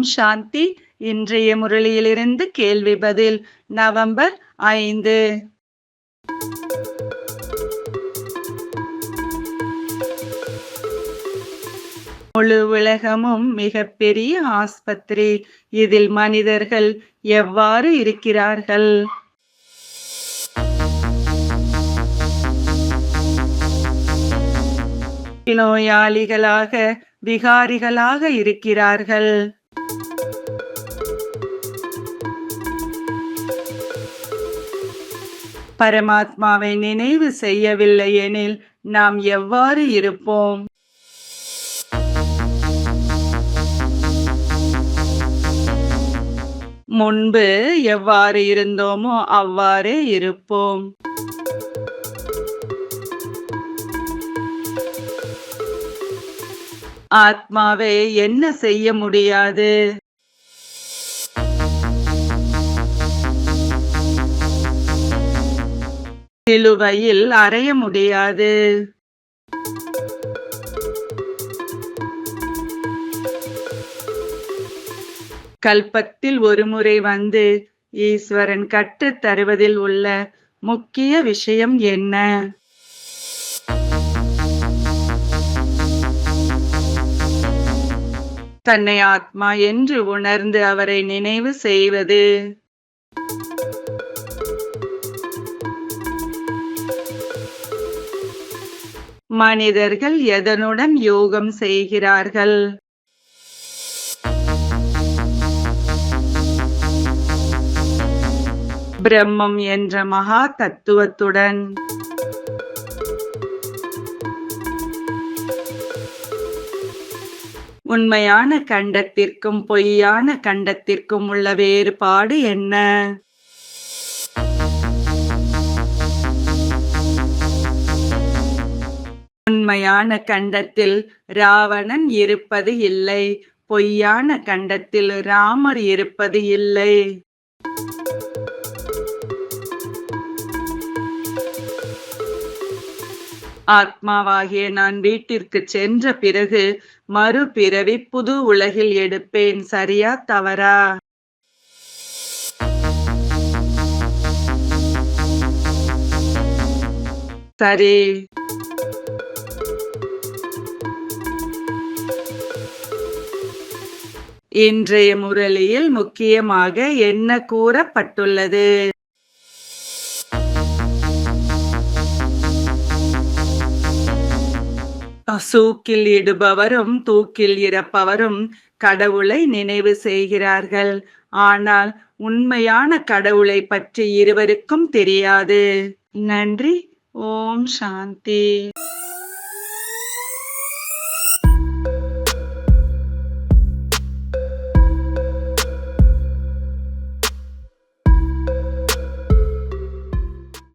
ஓம் சாந்தி. இன்றைய முரளியிலிருந்து கேள்வி பதில் நவம்பர் ஐந்து. முழு உலகமும் மிகப்பெரிய ஆஸ்பத்திரி. இதில் மனிதர்கள் எவ்வாறு இருக்கிறார்கள்? நோயாளிகளாக விகாரிகளாக இருக்கிறார்கள். பரமாத்மாவை நினைவு செய்யவில்லை எனில் நாம் எவ்வாறு இருப்போம்? முன்பு எவ்வாறு இருந்தோமோ அவ்வாறே இருப்போம். ஆத்மாவை என்ன செய்ய முடியாது? சிலுவையில் அறைய முடியாது. கல்பத்தில் ஒருமுறை வந்து ஈஸ்வரன் கற்றுத் தருவதில் உள்ள முக்கிய விஷயம் என்ன? தன்னை ஆத்மா என்று உணர்ந்து அவரை நினைவு செய்வது. மனிதர்கள் எதனுடன் யோகம் செய்கிறார்கள்? பிரம்மம் என்ற மகா தத்துவத்துடன். உண்மையான கண்டத்திற்கும் பொய்யான கண்டத்திற்கும் உள்ள வேறுபாடு என்ன? உண்மையான கண்டத்தில் ராவணன் இருப்பது இல்லை பொய்யான கண்டத்தில் ராமர் இருப்பது இல்லை. ஆத்மாவாகிய நான் வீட்டிற்கு சென்ற பிறகு மறுபிறவி புது உலகில் எடுப்பேன் சரியா தவறா? சரி. இன்றைய முரளியில் முக்கியமாக என்ன கூறப்பட்டுள்ளது? சூக்கில் இடுபவரும் தூக்கில் இறப்பவரும் கடவுளை நினைவு செய்கிறார்கள். ஆனால் உண்மையான கடவுளை பற்றி இருவருக்கும் தெரியாது. நன்றி. ஓம் சாந்தி.